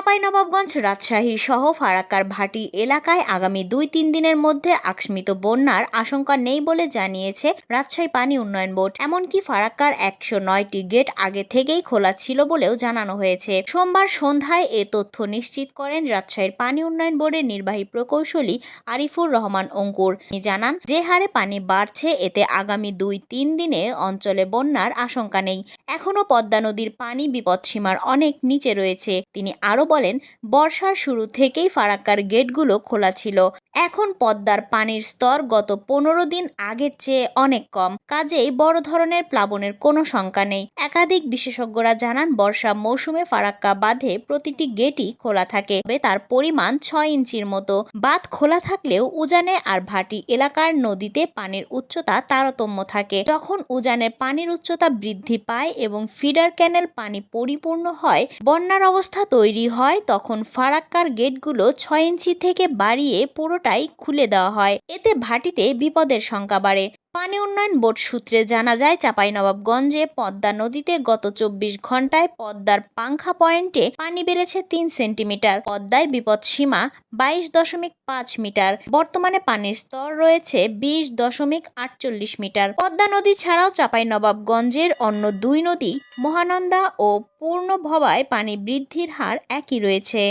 চাঁপাইনবাবগঞ্জ রাজশাহী সহ ফারাক্কার ভাটি এলাকায় আগামী দুই তিন দিনের মধ্যে আকস্মিত বন্যার আশঙ্কা নেই বলে জানিয়েছে রাজশাহী পানি উন্নয়ন বোর্ড। এমনকি ফারাক্কার একশো নয়টি গেট আগে থেকেই খোলা ছিল বলেও জানানো হয়েছে। সোমবার সন্ধ্যায় এ তথ্য নিশ্চিত করেন রাজশাহীর পানি উন্নয়ন বোর্ডের নির্বাহী প্রকৌশলী আরিফুর রহমান অঙ্কুর। তিনি জানান, যে হারে পানি বাড়ছে, এতে আগামী দুই তিন দিনে অঞ্চলে বন্যার আশঙ্কা নেই। এখনও পদ্মা নদীর পানি বিপদসীমার অনেক নিচে রয়েছে। তিনি আরও বলেন বর্ষার শুরু থেকেই ফারাক্কার গেটগুলো খোলা ছিল। এখন পদ্মার পানির স্তর গত পনেরো দিন আগের চেয়ে অনেক কম। কাজেই বড় ধরনের প্লাবনের কোনো শঙ্কা নেই। একাধিক বিশেষজ্ঞরা জানান, বর্ষা মৌসুমে ফারাক্কা বাঁধে প্রতিটি গেটই খোলা থাকে, তবে তার পরিমাণ ছয় ইঞ্চির মতো। বাঁধ খোলা থাকলেও উজানে আর ভাটি এলাকার নদীতে পানির উচ্চতা তারতম্য থাকে। যখন উজানের পানির উচ্চতা বৃদ্ধি পায় এবং ফিডার ক্যানেল পানি পরিপূর্ণ হয়, বন্যার অবস্থা তৈরি হয়, তখন ফারাক্কার গেটগুলো ছয় ইঞ্চি থেকে বাড়িয়ে পুরোটাই খুলে দেওয়া হয়। এতে ভাটিতে বিপদের সংখ্যা বাড়ে। পানি উন্নয়ন বোর্ড সূত্রে জানা যায়, চাঁপাইনবাবগঞ্জে পদ্মা নদীতে গত চব্বিশ ঘন্টায় পদ্মার পাংখা পয়েন্টে পানি বেড়েছে তিন সেন্টিমিটার, পদ্মায় বিপদ সীমা বাইশ দশমিক পাঁচ মিটার। বর্তমানে পানির স্তর রয়েছে বিশ দশমিক আটচল্লিশ মিটার। পদ্মা নদী ছাড়াও চাঁপাইনবাবগঞ্জের অন্য দুই নদী মহানন্দা ও পূর্ণভবায় পানি বৃদ্ধির হার একই রয়েছে।